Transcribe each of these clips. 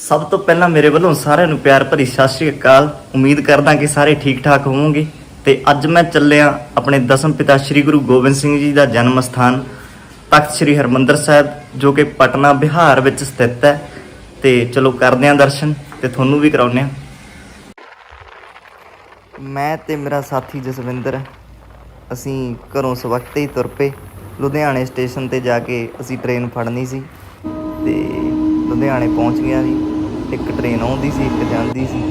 ਸਭ ਤੋਂ ਪਹਿਲਾਂ ਮੇਰੇ ਵੱਲੋਂ ਸਾਰਿਆਂ ਨੂੰ ਪਿਆਰ ਭਰੀ ਸਤਿ ਸ਼੍ਰੀ ਅਕਾਲ। ਉਮੀਦ ਕਰਦਾ ਕਿ ਸਾਰੇ ਠੀਕ ਠਾਕ ਹੋਵੋਗੇ। ਤੇ ਅੱਜ ਮੈਂ ਚੱਲਿਆ ਆਪਣੇ ਦਸਮ ਪਿਤਾ ਸ੍ਰੀ ਗੁਰੂ ਗੋਬਿੰਦ ਸਿੰਘ ਜੀ ਦਾ ਜਨਮ ਸਥਾਨ, ਤਖਤ ਸ੍ਰੀ ਹਰਮੰਦਰ ਸਾਹਿਬ, ਜੋ ਕਿ ਪਟਨਾ, ਬਿਹਾਰ ਵਿੱਚ ਸਥਿਤ ਹੈ। ਤੇ ਚਲੋ ਕਰਦੇ ਹਾਂ ਦਰਸ਼ਨ ਤੇ ਤੁਹਾਨੂੰ ਵੀ ਕਰਾਉਂਦੇ ਹਾਂ। ਮੈਂ ਤੇ ਮੇਰਾ ਸਾਥੀ ਜਸਵਿੰਦਰ ਅਸੀਂ ਘਰੋਂ ਸਵਖਤੇ ਹੀ ਤੁਰ ਪਏ। ਲੁਧਿਆਣੇ ਸਟੇਸ਼ਨ ਤੇ ਜਾ ਕੇ ਅਸੀਂ ਟ੍ਰੇਨ ਫੜਨੀ ਸੀ। ਤੇ ਲੁਧਿਆਣੇ ਪਹੁੰਚ ਗਿਆ ਜੀ। ਇੱਕ ਟ੍ਰੇਨ ਆਉਂਦੀ ਸੀ ਇੱਕ ਜਾਂਦੀ ਸੀ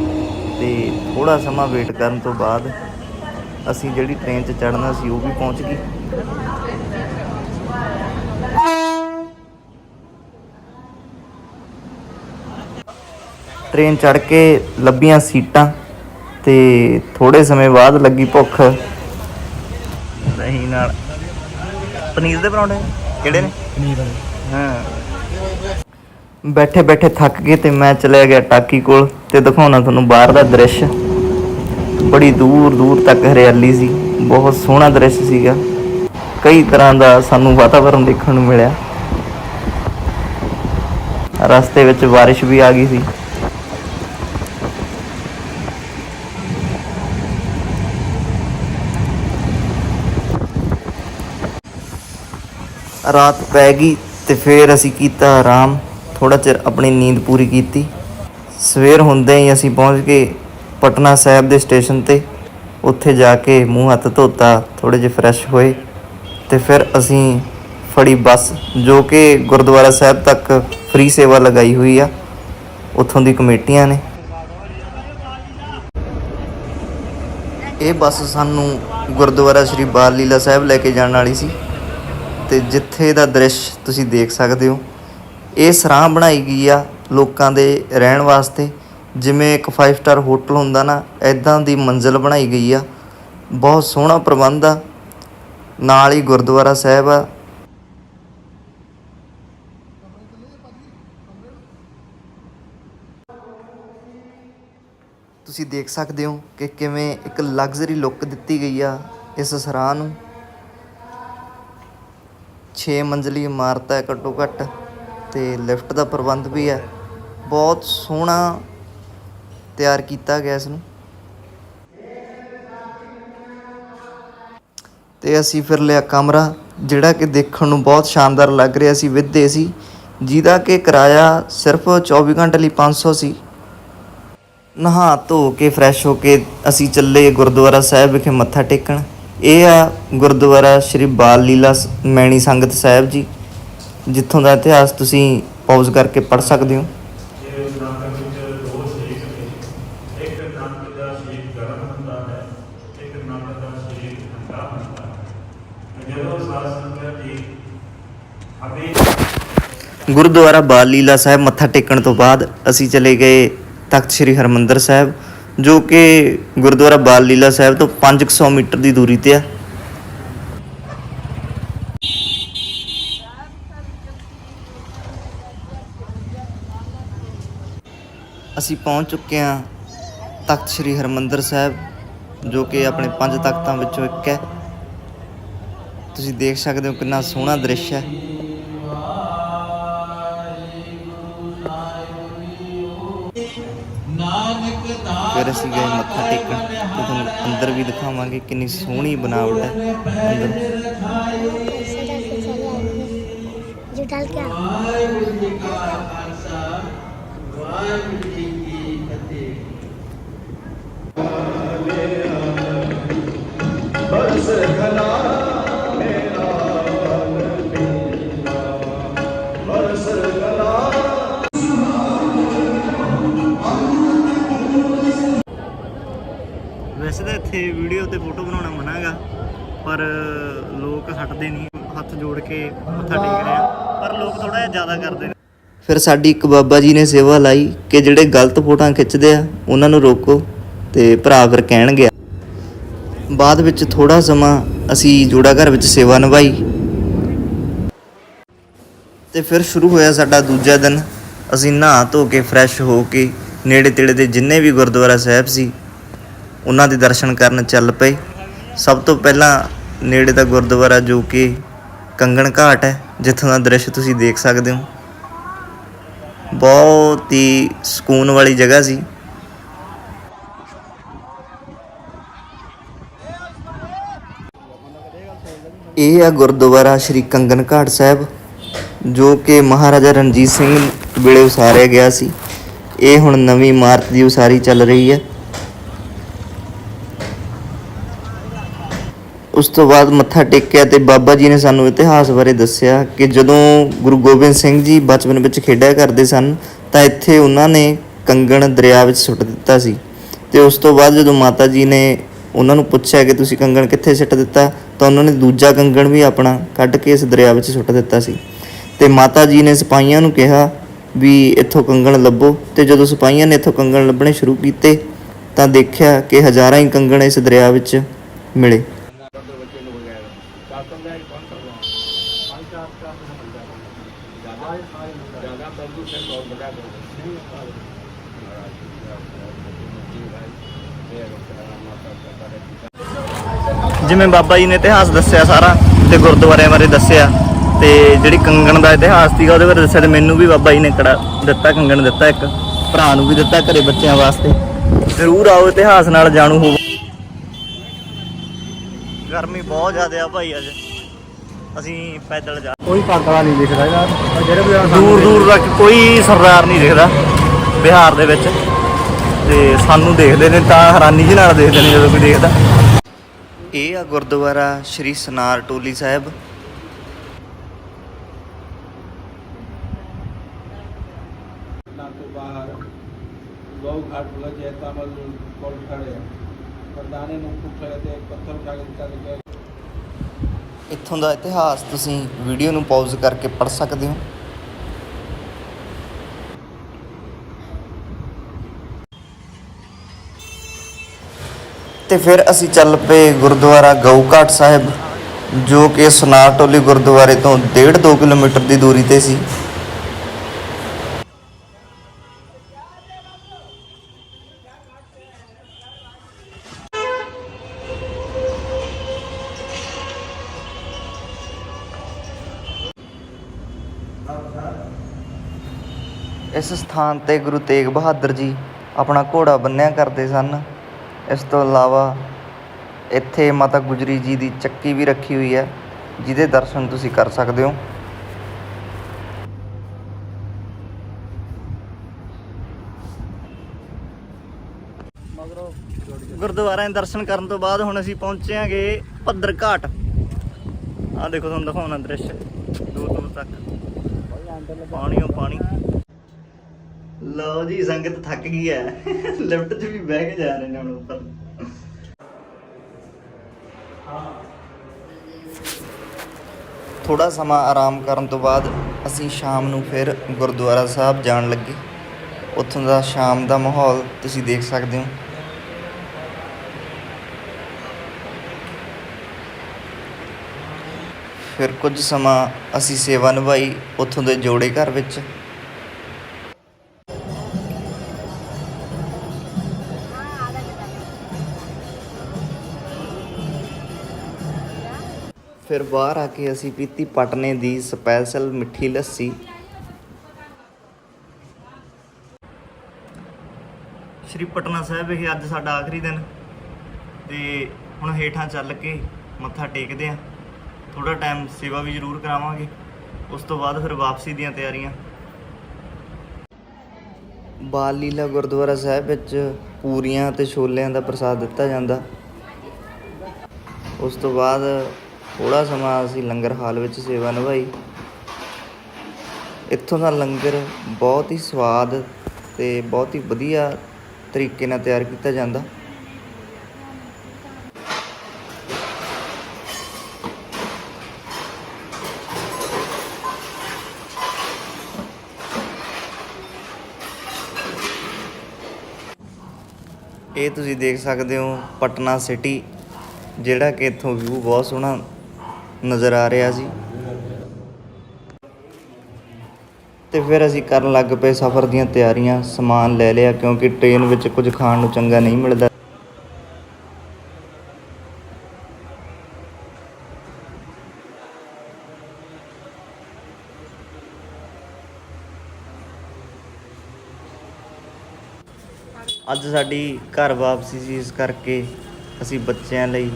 ਤੇ ਥੋੜਾ ਸਮਾਂ ਵੇਟ ਕਰਨ ਤੋਂ ਬਾਅਦ ਅਸੀਂ ਜਿਹੜੀ ਟ੍ਰੇਨ 'ਚ ਚੜ੍ਹਨਾ ਸੀ ਉਹ ਵੀ ਪਹੁੰਚ ਗਈ। ਟ੍ਰੇਨ ਚੜ੍ਹ ਕੇ ਲੱਭੀਆਂ ਸੀਟਾਂ ਤੇ ਥੋੜੇ ਸਮੇਂ ਬਾਅਦ ਲੱਗੀ ਭੁੱਖ। ਦਹੀਂ ਨਾਲ। ਪਨੀਰ ਦੇ ਪਰੌਂਠੇ ਕਿਹੜੇ ਨੇ? ਪਨੀਰ ਹਾਂ। ਬੈਠੇ ਬੈਠੇ ਥੱਕ ਗਏ ਤੇ ਮੈਂ ਚਲਿਆ ਗਿਆ ਟਾਕੀ ਕੋਲ ਤੇ ਦਿਖਾਉਣਾ ਤੁਹਾਨੂੰ ਬਾਹਰ ਦਾ ਦ੍ਰਿਸ਼। ਬੜੀ ਦੂਰ ਦੂਰ ਤੱਕ ਹਰਿਆਲੀ ਸੀ, ਬਹੁਤ ਸੋਹਣਾ ਦ੍ਰਿਸ਼ ਸੀਗਾ। ਕਈ ਤਰ੍ਹਾਂ ਦਾ ਸਾਨੂੰ ਵਾਤਾਵਰਣ ਦੇਖਣ ਨੂੰ ਮਿਲਿਆ। ਰਸਤੇ ਵਿੱਚ ਬਾਰਿਸ਼ ਵੀ ਆ ਗਈ ਸੀ। ਰਾਤ ਪੈ ਗਈ ਤੇ ਫਿਰ ਅਸੀਂ ਕੀਤਾ ਆਰਾਮ। ਥੋੜਾ ਚਿਰ ਆਪਣੀ ਨੀਂਦ ਪੂਰੀ ਕੀਤੀ। ਸਵੇਰ ਹੁੰਦੇ ਹੀ ਅਸੀਂ ਪਹੁੰਚ ਗਏ ਪਟਨਾ ਸਾਹਿਬ ਦੇ ਸਟੇਸ਼ਨ ਤੇ। ਉੱਥੇ ਜਾ ਕੇ ਮੂੰਹ ਹੱਥ ਧੋਤਾ ਥੋੜੇ ਜਿਹਾ ਫਰੈਸ਼ ਹੋਏ ਤੇ ਫਿਰ ਅਸੀਂ ਫੜੀ ਬੱਸ, ਜੋ ਕਿ ਗੁਰਦੁਆਰਾ ਸਾਹਿਬ ਤੱਕ ਫ੍ਰੀ ਸੇਵਾ ਲਗਾਈ ਹੋਈ ਆ। ਉੱਥੋਂ ਦੀ ਕਮੇਟੀਆਂ ਨੇ। ਇਹ ਬੱਸ ਸਾਨੂੰ ਗੁਰਦੁਆਰਾ ਸ੍ਰੀ ਬਾਲ ਲੀਲਾ ਸਾਹਿਬ ਲੈ ਕੇ ਜਾਣ ਵਾਲੀ ਸੀ ਤੇ ਜਿੱਥੇ ਦਾ ਦ੍ਰਿਸ਼ ਤੁਸੀਂ ਦੇਖ ਸਕਦੇ ਹੋ ਇਹ ਸਰਾਂ ਬਣਾਈ ਗਈ ਆ ਲੋਕਾਂ ਦੇ ਰਹਿਣ ਵਾਸਤੇ। ਜਿਵੇਂ ਇੱਕ 5 ਸਟਾਰ ਹੋਟਲ ਹੁੰਦਾ ਨਾ ਐਦਾਂ ਦੀ ਮੰਜ਼ਿਲ ਬਣਾਈ ਗਈ ਆ। ਬਹੁਤ ਸੋਹਣਾ ਪ੍ਰਬੰਧ ਆ। ਨਾਲ ਹੀ ਗੁਰਦੁਆਰਾ ਸਾਹਿਬ ਆ। ਤੁਸੀਂ ਦੇਖ ਸਕਦੇ ਹੋ ਕਿ ਕਿਵੇਂ ਇੱਕ ਲਗਜ਼ਰੀ ਲੁੱਕ ਦਿੱਤੀ ਗਈ ਆ ਇਸ ਸਰਾਂ ਨੂੰ। 6 ਮੰਜ਼ਲੀ ਇਮਾਰਤ ਹੈ ਘੱਟੋ ਘੱਟ ਤੇ ਲਿਫਟ ਦਾ ਪ੍ਰਬੰਧ ਵੀ ਹੈ। ਬਹੁਤ ਸੋਹਣਾ ਤਿਆਰ ਕੀਤਾ ਗਿਆ ਇਸ ਨੂੰ। ਤੇ ਅਸੀਂ ਫਿਰ ਲਿਆ ਕਮਰਾ, ਜਿਹੜਾ ਕਿ ਦੇਖਣ ਨੂੰ ਬਹੁਤ ਸ਼ਾਨਦਾਰ ਲੱਗ ਰਿਹਾ ਸੀ, ਵਿਦ ਸੀ। ਜਿਹਦਾ ਕਿ ਕਿਰਾਇਆ ਸਿਰਫ 24 ਘੰਟੇ ਲਈ 500 ਸੀ ਨਹਾ ਧੋ ਕੇ ਫਰੈਸ਼ ਹੋ ਕੇ ਅਸੀਂ ਚੱਲੇ ਗੁਰਦੁਆਰਾ ਸਾਹਿਬ ਵਿਖੇ ਮੱਥਾ ਟੇਕਣ। ਇਹ ਆ ਗੁਰਦੁਆਰਾ ਸ਼੍ਰੀ ਬਾਲ ਲੀਲਾ ਸ- ਮੈਣੀ ਸੰਗਤ ਸਾਹਿਬ ਜੀ। ਜਿੱਥੋਂ ਦਾ ਇਤਿਹਾਸ ਤੁਸੀਂ ਪੌਜ਼ ਕਰਕੇ ਪੜ੍ਹ ਸਕਦੇ ਹੋ। ਗੁਰਦੁਆਰਾ ਬਾਲ ਲੀਲਾ ਸਾਹਿਬ ਮੱਥਾ ਟੇਕਣ ਤੋਂ ਬਾਅਦ ਅਸੀਂ ਚਲੇ ਗਏ ਤਖਤ ਸ੍ਰੀ ਹਰਮੰਦਰ ਸਾਹਿਬ, ਜੋ ਕਿ ਗੁਰਦੁਆਰਾ ਬਾਲ ਲੀਲਾ ਸਾਹਿਬ ਤੋਂ 500 ਮੀਟਰ ਦੀ ਦੂਰੀ ਤੇ ਆ। ਅਸੀਂ ਪਹੁੰਚ ਚੁੱਕੇ ਹਾਂ ਤਖਤ ਸ੍ਰੀ ਹਰਮੰਦਰ ਸਾਹਿਬ, ਜੋ ਕਿ ਆਪਣੇ ਪੰਜ ਤਖਤਾਂ ਵਿੱਚੋਂ ਇੱਕ ਹੈ। ਤੁਸੀਂ ਦੇਖ ਸਕਦੇ ਹੋ ਕਿੰਨਾ ਸੋਹਣਾ ਦ੍ਰਿਸ਼ ਹੈ। ਫਿਰ ਅਸੀਂ ਗਏ ਮੱਥਾ ਟੇਕਣ। ਤੇ ਤੁਹਾਨੂੰ ਅੰਦਰ ਵੀ ਦਿਖਾਵਾਂਗੇ ਕਿੰਨੀ ਸੋਹਣੀ ਬਣਾਵਟ ਹੈ ਅੰਦਰ। जो डाल के आ ਵੈਸੇ ਤਾਂ ਇੱਥੇ ਵੀਡੀਓ ਤੇ ਫੋਟੋ ਬਣਾਉਣਾ ਮਨਾਗਾ ਪਰ ਲੋਕ ਹਟਦੇ ਨਹੀਂ ਹੱਥ ਜੋੜ ਕੇ ਮੱਥਾ ਟੇਕ ਰਹੇ ਆ ਪਰ ਲੋਕ ਥੋੜਾ ਜਿਹਾ ਜ਼ਿਆਦਾ ਕਰਦੇ ਨੇ ਫਿਰ ਸਾਡੀ ਇੱਕ ਬਾਬਾ ਜੀ ਨੇ ਸੇਵਾ ਲਾਈ ਕਿ ਜਿਹੜੇ ਗਲਤ ਫੋਟੋਆਂ ਖਿੱਚਦੇ ਆ, ਉਹਨਾਂ ਨੂੰ ਰੋਕੋ ਤੇ ਭਰਾ ਫਿਰ ਕਹਿਣ ਗਿਆ। ਬਾਅਦ ਵਿੱਚ ਥੋੜਾ ਸਮਾਂ ਅਸੀਂ ਜੋੜਾ ਘਰ ਵਿੱਚ ਸੇਵਾ ਨਿਭਾਈ। ਤੇ ਫਿਰ ਸ਼ੁਰੂ ਹੋਇਆ ਸਾਡਾ ਦੂਜਾ ਦਿਨ। ਅਸੀਂ ਨਹਾ ਧੋ ਕੇ ਫਰੈਸ਼ ਹੋ ਕੇ ਨੇੜੇ ਤੇੜੇ ਦੇ ਜਿੰਨੇ ਵੀ ਗੁਰਦੁਆਰਾ ਸਾਹਿਬ ਸੀ, ਉਹਨਾਂ ਦੇ ਦਰਸ਼ਨ ਕਰਨ ਚੱਲ ਪਏ। ਸਭ ਤੋਂ ਪਹਿਲਾਂ ਨੇੜੇ ਦਾ ਗੁਰਦੁਆਰਾ ਜੋ ਕਿ ਕੰਗਣ ਘਾਟ ਹੈ, ਜਿੱਥੋਂ ਦਾ ਦ੍ਰਿਸ਼ ਤੁਸੀਂ ਦੇਖ ਸਕਦੇ ਹੋ। ਬਹੁਤ ਹੀ ਸਕੂਨ ਵਾਲੀ ਜਗ੍ਹਾ ਸੀ। ਇਹ ਆ ਗੁਰਦੁਆਰਾ ਸ਼੍ਰੀ ਕੰਗਨ ਘਾਟ ਸਾਹਿਬ, ਜੋ ਕਿ ਮਹਾਰਾਜਾ ਰਣਜੀਤ ਸਿੰਘ ਵੇਲੇ ਉਸਾਰਿਆ ਗਿਆ ਸੀ। ਇਹ ਹੁਣ ਨਵੀਂ ਇਮਾਰਤ ਦੀ ਉਸਾਰੀ ਚੱਲ ਰਹੀ ਹੈ। ਉਸ ਤੋਂ ਬਾਅਦ ਮੱਥਾ ਟੇਕਿਆ ਤੇ ਬਾਬਾ ਜੀ ਨੇ ਸਾਨੂੰ ਇਤਿਹਾਸ ਬਾਰੇ ਦੱਸਿਆ ਕਿ ਜਦੋਂ ਗੁਰੂ ਗੋਬਿੰਦ ਸਿੰਘ ਜੀ ਬਚਪਨ ਵਿੱਚ ਖੇਡਿਆ ਕਰਦੇ ਸਨ, ਤਾਂ ਇੱਥੇ ਉਹਨਾਂ ਨੇ ਕੰਗਣ ਦਰਿਆ ਵਿੱਚ ਸੁੱਟ ਦਿੱਤਾ ਸੀ। ਤੇ ਉਸ ਤੋਂ ਬਾਅਦ ਜਦੋਂ ਮਾਤਾ ਜੀ ਨੇ ਉਹਨਾਂ ਨੂੰ ਪੁੱਛਿਆ ਕਿ ਤੁਸੀਂ ਕੰਗਣ ਕਿੱਥੇ ਸਿੱਟ ਦਿੱਤਾ, ਤਾਂ ਉਹਨਾਂ ਨੇ ਦੂਜਾ ਕੰਗਣ ਵੀ ਆਪਣਾ ਕੱਢ ਕੇ ਇਸ ਦਰਿਆ ਵਿੱਚ ਸੁੱਟ ਦਿੱਤਾ ਸੀ। ਤੇ ਮਾਤਾ ਜੀ ਨੇ ਸਿਪਾਹੀਆਂ ਨੂੰ ਕਿਹਾ ਵੀ ਇੱਥੋਂ ਕੰਗਣ ਲੱਭੋ ਤੇ ਜਦੋਂ ਸਿਪਾਹੀਆਂ ਨੇ ਇੱਥੋਂ ਕੰਗਣ ਲੱਭਣੇ ਸ਼ੁਰੂ ਕੀਤੇ, ਤਾਂ ਦੇਖਿਆ ਕਿ ਹਜ਼ਾਰਾਂ ਹੀ ਕੰਗਣ ਇਸ ਦਰਿਆ ਵਿੱਚ ਮਿਲੇ। ਜਿਵੇਂ ਬਾਬਾ ਜੀ ਨੇ ਇਤਿਹਾਸ ਦੱਸਿਆ ਸਾਰਾ ਤੇ ਗੁਰਦੁਆਰਿਆਂ ਬਾਰੇ ਦੱਸਿਆ ਤੇ ਜਿਹੜੀ ਕੰਗਣ ਦਾ ਇਤਿਹਾਸ ਸੀਗਾ ਉਹਦੇ ਬਾਰੇ ਦੱਸਿਆ ਤੇ ਮੈਨੂੰ ਵੀ ਬਾਬਾ ਜੀ ਨੇ ਕੜਾ ਦਿੱਤਾ ਕੰਗਣ ਦਿੱਤਾ ਇੱਕ ਭਰਾ ਨੂੰ ਵੀ ਦਿੱਤਾ ਘਰੇ ਬੱਚਿਆਂ ਵਾਸਤੇ। ਜ਼ਰੂਰ ਆਓ ਇਤਿਹਾਸ ਨਾਲ ਜਾਣੂ ਹੋਵੋ। ਗਰਮੀ ਬਹੁਤ ਜ਼ਿਆਦਾ ਆ ਭਾਈ ਅੱਜ। ਅਸੀਂ ਪੈਦਲ ਜਾ ਕੋਈ ਕਾਕੜਾ ਨਹੀਂ ਦਿਖਦਾ ਇਹਦਾ। ਜਿਹੜੇ ਦੂਰ ਦੂਰ ਤੱਕ ਕੋਈ ਸਰਦਾਰ ਨਹੀਂ ਦਿਖਦਾ। ਬਿਹਾਰ ਦੇ ਵਿੱਚ। ਤੇ ਸਾਨੂੰ ਦੇਖਦੇ ਨੇ ਤਾਂ ਹੈਰਾਨੀ ਜਿਹੀ ਨਾਲ ਦੇਖਦੇ ਨੇ ਜਦੋਂ ਕੋਈ ਦੇਖਦਾ। ਇਹ ਆ ਗੁਰਦੁਆਰਾ ਸ਼੍ਰੀ ਸਨਾਰ ਟੋਲੀ ਸਾਹਿਬ। ਤੇ ਪੱਥਰ ਉਠਾ ਕੇ ਦਿੱਤਾ ਕਿਹਾ, ਇੱਥੋਂ ਦਾ ਇਤਿਹਾਸ ਤੁਸੀਂ ਵੀਡੀਓ ਨੂੰ ਪਾਜ਼ ਕਰਕੇ ਪੜ੍ਹ ਸਕਦੇ ਹੋ। ਤੇ ਫਿਰ ਅਸੀਂ ਚੱਲ ਪਏ ਗੁਰਦੁਆਰਾ ਗਊਘਾਟ ਸਾਹਿਬ, ਜੋ ਕਿ ਸਨਾਰ ਟੋਲੀ ਗੁਰਦੁਆਰੇ ਤੋਂ 1.5 2 ਕਿਲੋਮੀਟਰ ਦੀ ਦੂਰੀ ਤੇ ਸੀ। ਇਸ ਸਥਾਨ ਤੇ ਗੁਰੂ ਤੇਗ ਬਹਾਦਰ ਜੀ ਆਪਣਾ ਘੋੜਾ ਬੰਨਿਆ ਕਰਦੇ ਸਨ। ਇਸ ਤੋਂ ਇਲਾਵਾ ਇੱਥੇ ਮਾਤਾ ਗੁਜਰੀ ਜੀ ਦੀ ਚੱਕੀ ਵੀ ਰੱਖੀ ਹੋਈ ਹੈ, ਜਿਹਦੇ ਦਰਸ਼ਨ ਤੁਸੀਂ ਕਰ ਸਕਦੇ ਹੋ। ਮਗਰੋਂ ਗੁਰਦੁਆਰਿਆਂ ਦੇ ਦਰਸ਼ਨ ਕਰਨ ਤੋਂ ਬਾਅਦ ਹੁਣ ਅਸੀਂ ਪਹੁੰਚੇ ਹਾਂਗੇ ਭੱਦਰ ਘਾਟ ਆਹ ਦੇਖੋ ਤੁਹਾਨੂੰ ਦਿਖਾਉਣਾ ਦ੍ਰਿਸ਼ ਦੂਰ ਦੂਰ ਤੱਕ। ਪਾਣੀ ਪਾਣੀ। ਲਓ ਜੀ, ਸੰਗਤ ਥੱਕ ਗਈ ਹੈ। ਲਿਫਟ 'ਚ ਵੀ ਬਹਿ ਕੇ ਜਾ ਰਹੇ ਨੇ ਹੁਣ ਉੱਪਰ। ਥੋੜਾ ਸਮਾਂ ਆਰਾਮ ਕਰਨ ਤੋਂ ਬਾਅਦ ਅਸੀਂ ਸ਼ਾਮ ਨੂੰ ਫਿਰ ਗੁਰਦੁਆਰਾ ਸਾਹਿਬ ਜਾਣ ਲੱਗੇ। ਉੱਥੋਂ ਦਾ ਸ਼ਾਮ ਦਾ ਮਾਹੌਲ ਤੁਸੀਂ ਦੇਖ ਸਕਦੇ ਹੋ। ਫਿਰ ਕੁਝ ਸਮਾਂ ਅਸੀਂ ਸੇਵਾ ਨਿਭਾਈ ਉੱਥੋਂ ਦੇ ਜੋੜੇ ਘਰ ਵਿੱਚ। ਫਿਰ ਬਾਹਰ ਆ ਕੇ ਅਸੀਂ ਪੀਤੀ ਪਟਨੇ ਦੀ ਸਪੈਸ਼ਲ ਮਿੱਠੀ ਲੱਸੀ। ਸ਼੍ਰੀ ਪਟਨਾ ਸਾਹਿਬ ਵਿਖੇ ਅੱਜ ਸਾਡਾ ਆਖਰੀ ਦਿਨ ਤੇ ਹੁਣ ਹੇਠਾਂ ਚੱਲ ਕੇ ਮੱਥਾ ਟੇਕਦੇ ਆਂ ਥੋੜਾ ਟਾਈਮ ਸੇਵਾ ਵੀ ਜ਼ਰੂਰ ਕਰਾਵਾਂਗੇ। ਉਸ ਤੋਂ ਬਾਅਦ ਫਿਰ ਵਾਪਸੀ ਦੀਆਂ ਤਿਆਰੀਆਂ। ਬਾਲ ਲੀਲਾ ਗੁਰਦੁਆਰਾ ਸਾਹਿਬ ਵਿੱਚ ਪੂਰੀਆਂ ਤੇ ਛੋਲਿਆਂ ਦਾ ਪ੍ਰਸਾਦ ਦਿੱਤਾ ਜਾਂਦਾ। ਉਸ ਤੋਂ ਬਾਅਦ ਥੋੜਾ ਸਮਾਂ ਅਸੀਂ ਲੰਗਰ ਹਾਲ ਵਿੱਚ ਸੇਵਾ ਨਿਭਾਈ। ਇੱਥੋਂ ਦਾ ਲੰਗਰ ਬਹੁਤ ਹੀ ਸਵਾਦ ਤੇ ਬਹੁਤ ਹੀ ਵਧੀਆ ਤਰੀਕੇ ਨਾਲ ਤਿਆਰ ਕੀਤਾ ਜਾਂਦਾ। ਇਹ ਤੁਸੀਂ ਦੇਖ ਸਕਦੇ ਹੋ ਪਟਨਾ ਸਿਟੀ, ਜਿਹੜਾ ਕਿ ਇੱਥੋਂ ਵਿਊ ਬਹੁਤ ਸੋਹਣਾ ਨਜ਼ਰ ਆ ਰਿਹਾ ਸੀ। ਤੇ ਫਿਰ ਅਸੀਂ ਕਰਨ ਲੱਗ ਪਏ ਸਫ਼ਰ ਦੀਆਂ ਤਿਆਰੀਆਂ, ਸਮਾਨ ਲੈ ਲਿਆ ਕਿਉਂਕਿ ਟ੍ਰੇਨ ਵਿੱਚ ਕੁਝ ਖਾਣ ਨੂੰ ਚੰਗਾ ਨਹੀਂ ਮਿਲਦਾ। ਅੱਜ ਸਾਡੀ ਘਰ ਵਾਪਸੀ ਸੀ, ਇਸ ਕਰਕੇ ਅਸੀਂ ਬੱਚਿਆਂ ਲਈ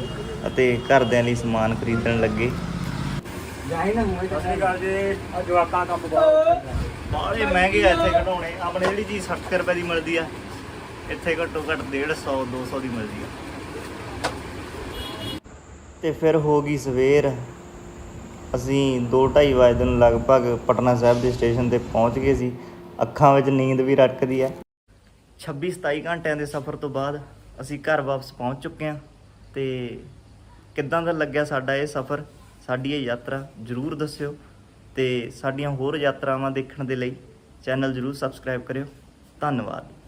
ਅਤੇ ਘਰਦਿਆਂ ਲਈ ਸਮਾਨ ਖਰੀਦਣ ਲੱਗੇ। ਬਾਹਲੇ ਮਹਿੰਗੇ ਆ ਇੱਥੇ ਘਟਾਉਣੇ ਆਪਣੇ ਜਿਹੜੀ ਚੀਜ਼ 60 ਰੁਪਏ ਦੀ ਮਿਲਦੀ ਆ ਇੱਥੇ ਘੱਟੋ ਘੱਟ 150 200 ਦੀ ਮਿਲਦੀ ਆ। ਤੇ ਫਿਰ ਹੋ ਗਈ ਸਵੇਰ। ਅਸੀਂ 2:30 ਵਜੇ ਨੂੰ ਲਗਭਗ ਪਟਨਾ ਸਾਹਿਬ ਦੇ ਸਟੇਸ਼ਨ ਤੇ ਪਹੁੰਚ ਗਏ ਸੀ। ਅੱਖਾਂ ਵਿੱਚ ਨੀਂਦ ਵੀ ਰੜਕਦੀ ਹੈ 26 27 ਘੰਟਿਆਂ ਦੇ ਸਫ਼ਰ ਤੋਂ ਬਾਅਦ ਅਸੀਂ ਘਰ ਵਾਪਸ ਪਹੁੰਚ ਚੁੱਕੇ ਹਾਂ ਤੇ ਕਿੱਦਾਂ ਦਾ ਲੱਗਿਆ ਸਾਡਾ ਇਹ ਸਫ਼ਰ? ਸਾਡੀ ਇਹ ਯਾਤਰਾ ਜਰੂਰ ਦੱਸਿਓ ਤੇ ਸਾਡੀਆਂ ਹੋਰ ਯਾਤਰਾਵਾਂ ਦੇਖਣ ਦੇ ਲਈ ਚੈਨਲ ਜਰੂਰ ਸਬਸਕ੍ਰਾਈਬ ਕਰਿਓ। ਧੰਨਵਾਦ।